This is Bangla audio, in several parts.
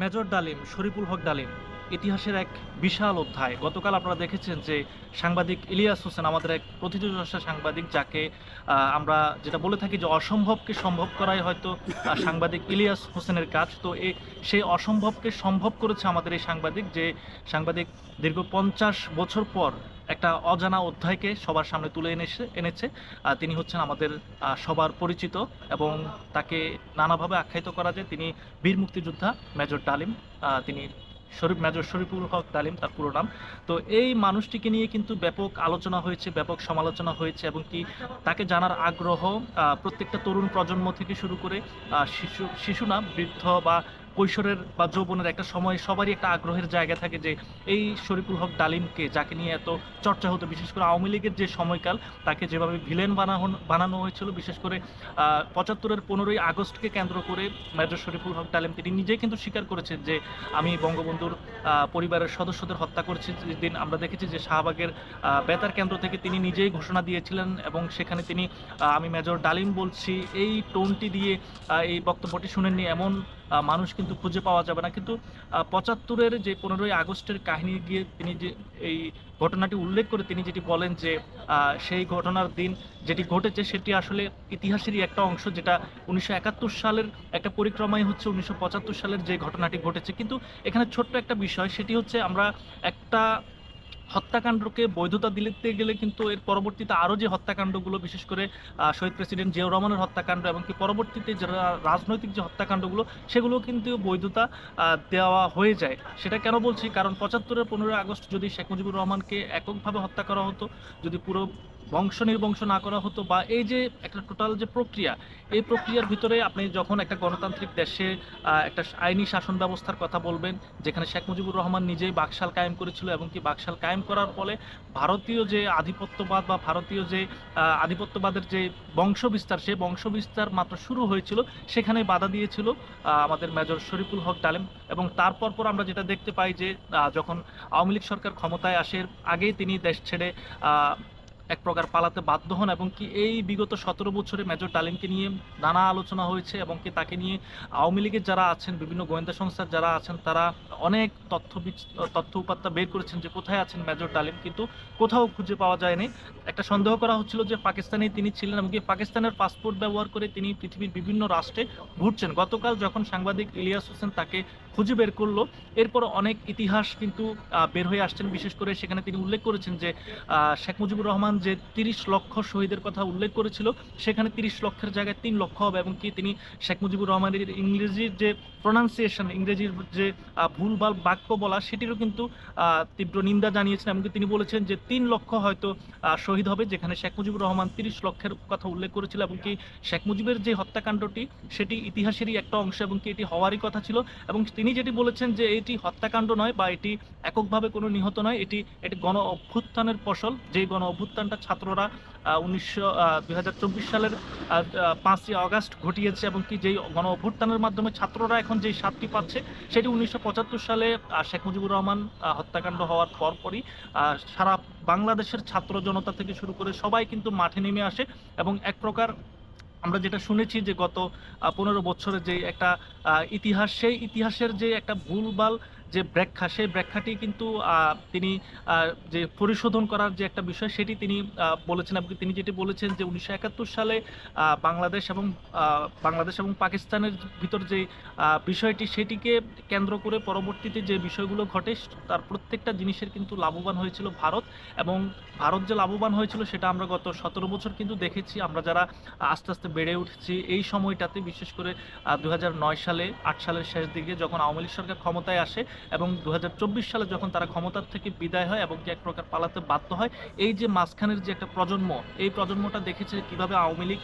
মেজর ডালিম শরীফুল হক ডালিম। ইতিহাসের এক বিশাল অধ্যায়। গতকাল আপনারা দেখেছেন যে সাংবাদিক ইলিয়াস হোসেন আমাদের এক প্রতিযোগিতা সাংবাদিক যাকে আমরা যেটা বলে থাকি যে অসম্ভবকে সম্ভব করাই হয়তো সাংবাদিক ইলিয়াস হোসেনের কাজ। তো এ সেই অসম্ভবকে সম্ভব করেছে আমাদের এই সাংবাদিক যে সাংবাদিক দীর্ঘ পঞ্চাশ বছর পর একটা অজানা অধ্যায়কে সবার সামনে তুলে এনেছে এনেছে। তিনি হচ্ছেন আমাদের সবার পরিচিত এবং তাকে নানাভাবে আখ্যায়িত করা যায়। তিনি বীর মুক্তিযোদ্ধা মেজর ডালিম তিনি শরীফ, মেজর শরীফুল হক ডালিম তার পুরো নাম। তো এই মানুষটিকে নিয়ে কিন্তু ব্যাপক আলোচনা হয়েছে, ব্যাপক সমালোচনা হয়েছে এবং কি তাকে জানার আগ্রহ প্রত্যেকটা তরুণ প্রজন্ম থেকে শুরু করে শিশু শিশু না, বৃদ্ধ বা কৈশোরের বা যৌবনের একটা সময় সবারই একটা আগ্রহের জায়গা থাকে যে এই শরীফুল হক ডালিমকে, যাকে নিয়ে এত চর্চা হতো, বিশেষ করে আওয়ামী লীগের যে সময়কাল, তাকে যেভাবে ভিলেন বানানো বানানো হয়েছিল, বিশেষ করে পঁচাত্তরের পনেরোই আগস্টকে কেন্দ্র করে মেজর শরীফুল হক ডালিম, তিনি নিজেই কিন্তু স্বীকার করেছেন যে আমি বঙ্গবন্ধুর পরিবারের সদস্যদের হত্যা করেছি। যেদিন আমরা দেখেছি যে শাহবাগের বেতার কেন্দ্র থেকে তিনি নিজেই ঘোষণা দিয়েছিলেন এবং সেখানে তিনি আমি মেজর ডালিম বলছি, এই টোনটি দিয়ে এই বক্তব্যটি শুনেননি এমন মানুষ কিন্তু খুঁজে পাওয়া যাবে না। কিন্তু পঁচাত্তরের যে পনেরোই আগস্টের কাহিনী গিয়ে তিনি যে এই ঘটনাটি উল্লেখ করে তিনি যেটি বলেন যে সেই ঘটনার দিন যেটি ঘটেছে সেটি আসলে ইতিহাসেরই একটা অংশ যেটা উনিশশো একাত্তর সালের একটা পরিক্রমাই হচ্ছে উনিশশো পঁচাত্তর সালের যে ঘটনাটি ঘটেছে। কিন্তু এখানে ছোট্ট একটা বিষয়, সেটি হচ্ছে আমরা একটা হত্যাকাণ্ডকে বৈধতা দিতে গেলে কিন্তু এর পরবর্তীতে আরও যে হত্যাকাণ্ডগুলো, বিশেষ করে শহীদ প্রেসিডেন্ট জিয়াউর রহমানের হত্যাকাণ্ড এবং পরবর্তীতে যারা রাজনৈতিক যে হত্যাকাণ্ডগুলো সেগুলো কিন্তু বৈধতা দেওয়া হয়ে যায়। সেটা কেন বলছি? কারণ পঁচাত্তরের পনেরোই আগস্ট যদি শেখ মুজিবুর রহমানকে এককভাবে হত্যা করা হতো, যদি পুরো বংশ নির্বংশ না করা হতো বা এই যে একটা টোটাল যে প্রক্রিয়া, এই প্রক্রিয়ার ভিতরে আপনি যখন একটা গণতান্ত্রিক দেশে একটা আইনি শাসন ব্যবস্থার কথা বলবেন, যেখানে শেখ মুজিবুর রহমান নিজেই বাকশাল কায়েম করেছিল এবং কি বাকশাল কায়েম করার ফলে ভারতীয় যে আধিপত্যবাদ বা ভারতীয় যে আধিপত্যবাদের যে বংশ বিস্তার সেই বংশ বিস্তার মাত্র শুরু হয়েছিল, সেখানে বাধা দিয়েছিল আমাদের মেজর শরীফুল হক ডালেম এবং তারপর পর আমরা যেটা দেখতে পাই যে যখন আওয়ামী লীগ সরকার ক্ষমতায় আসে আগেই তিনি দেশ ছেড়ে এক প্রকার পালাতে বাধ্য হন এবং কি এই বিগত সতেরো বছরে মেজর ডালিমকে নিয়ে নানা আলোচনা হয়েছে এবং কি তাকে নিয়ে আওয়ামী লীগের যারা আছেন, বিভিন্ন গোয়েন্দা সংস্থার যারা আছেন, তারা অনেক তথ্য তথ্য উপাত্তা বের করেছেন যে কোথায় আছেন মেজর ডালিম, কিন্তু কোথাও খুঁজে পাওয়া যায়নি। একটা সন্দেহ করা হচ্ছিল যে পাকিস্তানে তিনি ছিলেন এবং কি পাকিস্তানের পাসপোর্ট ব্যবহার করে তিনি পৃথিবীর বিভিন্ন রাষ্ট্রে ঘুরছেন। গতকাল যখন সাংবাদিক ইলিয়াস হোসেন তাকে খুঁজে বের করল, এরপর অনেক ইতিহাস কিন্তু বের হয়ে আসছেন। বিশেষ করে সেখানে তিনি উল্লেখ করেছেন যে শেখ মুজিবুর রহমান যে তিরিশ লক্ষ শহীদের কথা উল্লেখ করেছিল, সেখানে তিরিশ লক্ষের জায়গায় তিন লক্ষ হবে এবং কি তিনি শেখ মুজিবুর রহমানের ইংরেজির যে প্রনাউন্সিয়েশন ইংরেজির যে ভুলভাল বাক্য বলা, সেটিরও কিন্তু তীব্র নিন্দা জানিয়েছেন। এমনকি তিনি বলেছেন যে তিন লক্ষ হয়তো শহীদ হবে, যেখানে শেখ মুজিবুর রহমান তিরিশ লক্ষের কথা উল্লেখ করেছিল এবং কি শেখ মুজিবের যে হত্যাকাণ্ডটি, সেটি ইতিহাসেরই একটা অংশ এবং কি এটি হওয়ারই কথা ছিল। এবং তিনি যেটি বলেছেন যে এটি হত্যাকাণ্ড নয় বা এটি এককভাবে কোনো নিহত নয়, এটি এটি গণ অভ্যুত্থানের ফসল। যে গণ অভ্যুত্থানটা ছাত্ররা উনিশশো দুই সালের পাঁচই আগস্ট ঘটিয়েছে এবং কি যেই গণ অভ্যুত্থানের মাধ্যমে ছাত্ররা এখন যেই শাস্তি পাচ্ছে, সেটি উনিশশো পঁচাত্তর সালে শেখ মুজিবুর রহমান হত্যাকাণ্ড হওয়ার পরপরই সারা বাংলাদেশের ছাত্র জনতা থেকে শুরু করে সবাই কিন্তু মাঠে নেমে আসে এবং এক প্রকার আমরা যেটা শুনেছি যে গত পনেরো বছরের যে একটা ইতিহাস, সেই ইতিহাসের যে একটা ভুলভাল যে ব্যাখ্যা, সেই ব্যাখ্যাটি কিন্তু তিনি যে পরিশোধন করার যে একটা বিষয়, সেটি তিনি বলেছেন এবং তিনি যেটি বলেছেন যে উনিশশো একাত্তর সালে বাংলাদেশ এবং বাংলাদেশ এবং পাকিস্তানের ভিতর যে বিষয়টি, সেটিকে কেন্দ্র করে পরবর্তীতে যে বিষয়গুলো ঘটে, তার প্রত্যেকটা জিনিসের কিন্তু লাভবান হয়েছিল ভারত এবং ভারত যে লাভবান হয়েছিল, সেটা আমরা গত সতেরো বছর কিন্তু দেখেছি। আমরা যারা আস্তে আস্তে বেড়ে উঠছি, এই সময়টাতে বিশেষ করে দু সালে, আট সালের শেষ দিকে যখন আওয়ামী লীগ সরকার ক্ষমতায় আসে এবং দু হাজার চব্বিশ সালে যখন তারা ক্ষমতার থেকে বিদায় হয় এবং কি এক প্রকার পালাতে বাধ্য হয়, এই যে মাঝখানের যে একটা প্রজন্ম, এই প্রজন্মটা দেখেছে কীভাবে আওয়ামী লীগ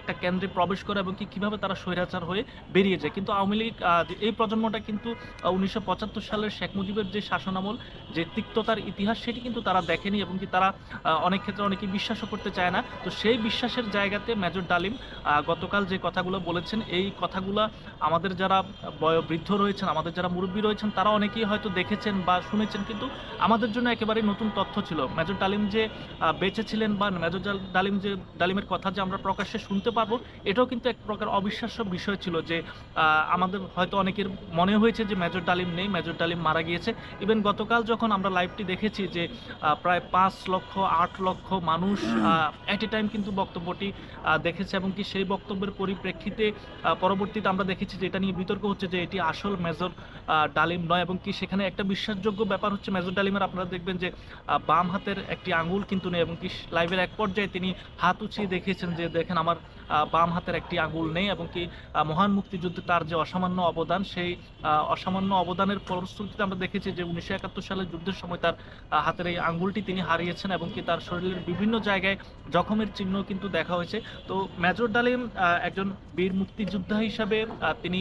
একটা কেন্দ্রে প্রবেশ করে এবং কি কীভাবে তারা স্বৈরাচার হয়ে বেরিয়ে যায়। কিন্তু আওয়ামী লীগ এই প্রজন্মটা কিন্তু উনিশশো সালের শেখ মুজিবের যে শাসনামল, যে তিক্ততার ইতিহাস, সেটি কিন্তু তারা দেখেনি এবং কি তারা অনেক ক্ষেত্রে অনেকে বিশ্বাসও করতে চায় না। তো সেই বিশ্বাসের জায়গাতে মেজর ডালিম গতকাল যে কথাগুলো বলেছেন, এই কথাগুলো আমাদের যারা বয়োবৃদ্ধ রয়েছেন, আমাদের যারা মুরব্বী রয়েছেন তারা অনেকেই হয়তো দেখেছেন বা শুনেছেন কিন্তু আমাদের জন্য একেবারেই নতুন তথ্য ছিল। মেজর ডালিম যে বেঁচে ছিলেন বা মেজর ডাল- ডালিম যে ডালিমের কথা যে আমরা প্রকাশ্যে শুনতে পারব এটাও কিন্তু এক প্রকার অবিশ্বাস্য বিষয় ছিল যে আমাদের হয়তো অনেকের মনে হয়েছে যে মেজর ডালিম নেই মেজর ডালিম মারা গিয়েছে। ইভেন গতকাল যখন আমরা লাইভটি দেখেছি যে প্রায় পাঁচ লক্ষ আট লক্ষ মানুষ অ্যাট এ টাইম কিন্তু বক্তব্যটি দেখেছে এবং কি সেই বক্তব্যের পরিপ্রেক্ষিতে পরবর্তীতে আমরা দেখেছি যে এটা নিয়ে বিতর্ক হচ্ছে যে এটি আসল মেজর আহ, ডালিম নয় এবং কি সেখানে একটা বিশ্বাসযোগ্য ব্যাপার হচ্ছে মেজর ডালিমের। আপনারা দেখবেন যে বাম হাতের একটি আঙ্গুল কিন্তু নেই এবং কি লাইভের এক পর্যায়ে তিনি হাত উঁচিয়ে দেখিয়েছেন যে, দেখেন আমার বাম হাতের একটি আঙ্গুল নেই এবং কি মহান মুক্তিযুদ্ধে তার যে অসামান্য অবদান, সেই অসামান্য অবদানের ফলশ্রুতিতে আমরা দেখেছি যে উনিশশো একাত্তর সালের যুদ্ধের সময় তার হাতের এই আঙ্গুলটি তিনি হারিয়েছেন এবং কি তার শরীরের বিভিন্ন জায়গায় জখমের চিহ্ন কিন্তু দেখা হয়েছে। তো মেজর ডালিম একজন বীর মুক্তিযোদ্ধা হিসাবে তিনি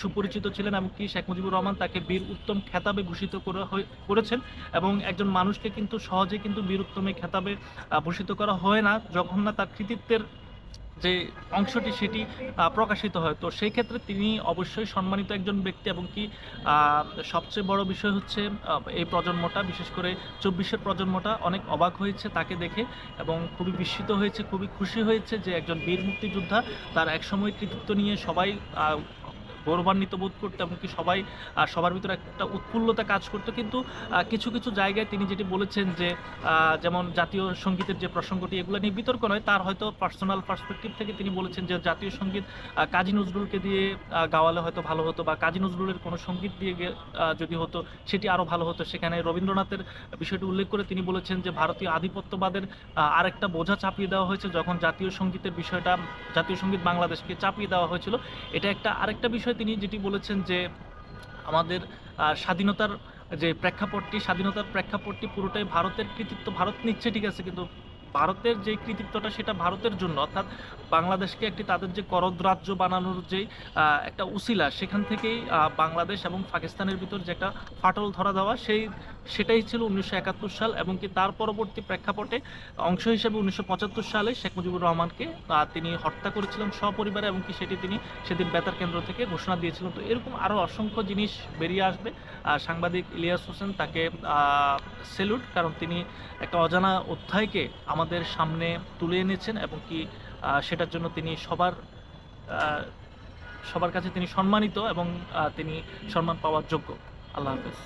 সুপরিচিত ছিলেন এমনকি শেখ মুজিবুর রহমান তাকে বীর উত্তম খেতাবে ভূষিত করা করেছেন এবং একজন মানুষকে কিন্তু সহজে কিন্তু বীর উত্তমে খেতাবে ভূষিত করা হয় না। যখন না তার কৃতিত্বের যে অংশটি সেটি প্রকাশিত হয়। তো সেই ক্ষেত্রে তিনি অবশ্যই সম্মানিত একজন ব্যক্তি এবং কি সবচেয়ে বড় বিষয় হচ্ছে এই প্রজন্মটা, বিশেষ করে চব্বিশের প্রজন্মটা অনেক অবাক হয়েছে তাকে দেখে এবং খুবই বিস্মিত হয়েছে, খুবই খুশি হয়েছে যে একজন বীর মুক্তিযোদ্ধা তার একসময় কৃতিত্ব নিয়ে সবাই গৌরবান্বিত বোধ করতো এমনকি সবাই সবার ভিতরে একটা উৎফুল্লতা কাজ করতো। কিন্তু কিছু কিছু জায়গায় তিনি যেটি বলেছেন যে যেমন জাতীয় সঙ্গীতের যে প্রসঙ্গটি, এগুলো নিয়ে বিতর্ক নয়, তার হয়তো পার্সোনাল পার্সপেক্টিভ থেকে তিনি বলেছেন যে, জাতীয় সংগীত কাজী নজরুলকে দিয়ে গাওয়ালে হয়তো ভালো হতো বা কাজী নজরুলের কোনো সংগীত দিয়ে যদি হতো, সেটি আরও ভালো হতো। সেখানে রবীন্দ্রনাথের বিষয়টি উল্লেখ করে তিনি বলেছেন যে, ভারতীয় আধিপত্যবাদের আরেকটা বোঝা চাপিয়ে দেওয়া হয়েছে যখন জাতীয় সঙ্গীতের বিষয়টা, জাতীয় সংগীত বাংলাদেশকে চাপিয়ে দেওয়া হয়েছিল। এটা একটা আরেকটা বিষয় তিনি যেটি বলেছেন যে আমাদের স্বাধীনতার যে প্রেক্ষাপটটি, স্বাধীনতার প্রেক্ষাপটটি পুরোটাই ভারতের কৃতিত্ব, ভারত নিচ্ছে, ঠিক আছে, কিন্তু ভারতের যে কৃতিত্বটা সেটা ভারতের জন্য, অর্থাৎ বাংলাদেশকে একটি তাদের যে করদ রাজ্য বানানোর যে একটা উসিলা, সেখান থেকেই বাংলাদেশ এবং পাকিস্তানের ভিতর যে একটা ফাটল ধরা দেওয়া, সেই, সেটাই ছিল উনিশশো একাত্তর সাল এবং কি তার পরবর্তী প্রেক্ষাপটে অংশ হিসেবে উনিশশো পঁচাত্তর সালে শেখ মুজিবুর রহমানকে তিনি হত্যা করেছিলেন সপরিবারে এবং কি সেটি তিনি সেদিন বেতার কেন্দ্র থেকে ঘোষণা দিয়েছিলেন। তো এরকম আরও অসংখ্য জিনিস বেরিয়ে আসবে। সাংবাদিক ইলিয়াস হোসেন তাকে সেলুট কারণ তিনি একটা অজানা অধ্যায়কে আমাদের সামনে তুলে এনেছেন এবং কি সেটার জন্য তিনি সবার সবার কাছে তিনি সম্মানিত এবং তিনি সম্মান পাওয়ার যোগ্য। আল্লাহ হাফেজ।